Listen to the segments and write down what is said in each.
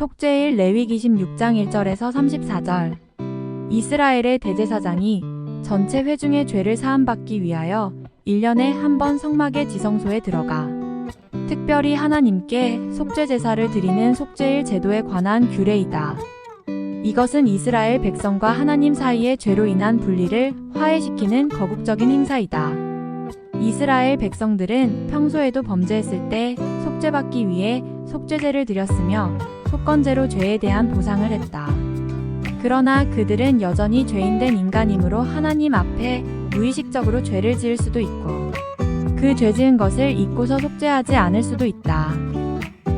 속죄일 레위기 16장 1절에서 34절 이스라엘의 대제사장이 전체 회중의 죄를 사함받기 위하여 1년에 한 번 성막의 지성소에 들어가 특별히 하나님께 속죄 제사를 드리는 속죄일 제도에 관한 규례이다. 이것은 이스라엘 백성과 하나님 사이의 죄로 인한 분리를 화해시키는 거국적인 행사이다. 이스라엘 백성들은 평소에도 범죄했을 때 속죄받기 위해 속죄제를 드렸으며 속건제로 죄에 대한 보상을 했다. 그러나 그들은 여전히 죄인된 인간이므로 하나님 앞에 무의식적으로 죄를 지을 수도 있고 그 죄 지은 것을 잊고서 속죄하지 않을 수도 있다.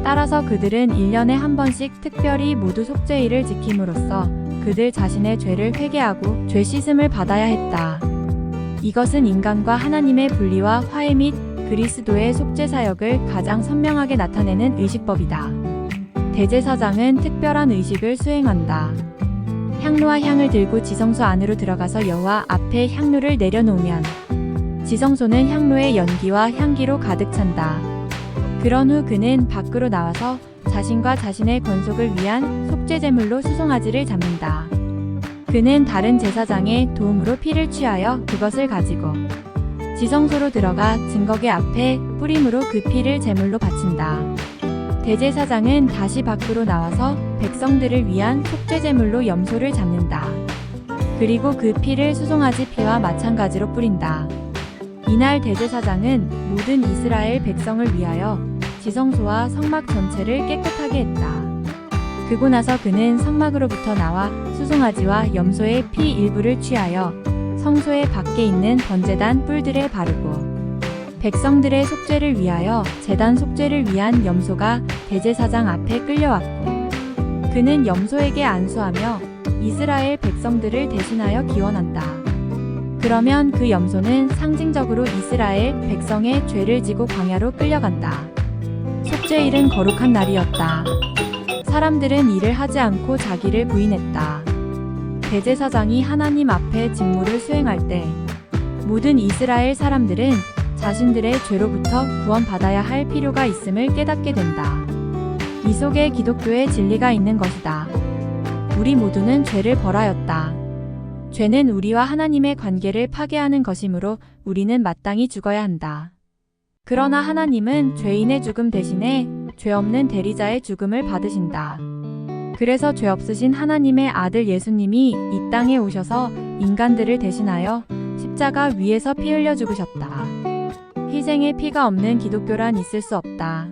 따라서 그들은 1년에 한 번씩 특별히 모두 속죄일을 지킴으로써 그들 자신의 죄를 회개하고 죄 씻음을 받아야 했다. 이것은 인간과 하나님의 분리와 화해 및 그리스도의 속죄 사역을 가장 선명하게 나타내는 의식법이다. 대제사장은 특별한 의식을 수행한다. 향로와 향을 들고 지성소 안으로 들어가서 여호와 앞에 향로를 내려놓으면 지성소는 향로의 연기와 향기로 가득 찬다. 그런 후 그는 밖으로 나와서 자신과 자신의 권속을 위한 속죄 제물로 수송아지를 잡는다. 그는 다른 제사장의 도움으로 피를 취하여 그것을 가지고 지성소로 들어가 증거계 앞에 뿌림으로 그 피를 제물로 바친다. 대제사장은 다시 밖으로 나와서 백성들을 위한 속죄 제물로 염소를 잡는다. 그리고 그 피를 수송아지 피와 마찬가지로 뿌린다. 이날 대제사장은 모든 이스라엘 백성을 위하여 지성소와 성막 전체를 깨끗하게 했다. 그고 나서 그는 성막으로부터 나와 수송아지와 염소의 피 일부를 취하여 성소의 밖에 있는 번제단 뿔들에 바르고 백성들의 속죄를 위하여 제단 속죄를 위한 염소가 대제사장 앞에 끌려왔고 그는 염소에게 안수하며 이스라엘 백성들을 대신하여 기원한다. 그러면 그 염소는 상징적으로 이스라엘 백성의 죄를 지고 광야로 끌려간다. 속죄일은 거룩한 날이었다. 사람들은 일을 하지 않고 자기를 부인했다. 대제사장이 하나님 앞에 직무를 수행할 때 모든 이스라엘 사람들은 자신들의 죄로부터 구원받아야 할 필요가 있음을 깨닫게 된다. 이 속에 기독교의 진리가 있는 것이다. 우리 모두는 죄를 벌하였다. 죄는 우리와 하나님의 관계를 파괴하는 것이므로 우리는 마땅히 죽어야 한다. 그러나 하나님은 죄인의 죽음 대신에 죄 없는 대리자의 죽음을 받으신다. 그래서 죄 없으신 하나님의 아들 예수님이 이 땅에 오셔서 인간들을 대신하여 십자가 위에서 피 흘려 죽으셨다. 희생의 피가 없는 기독교란 있을 수 없다.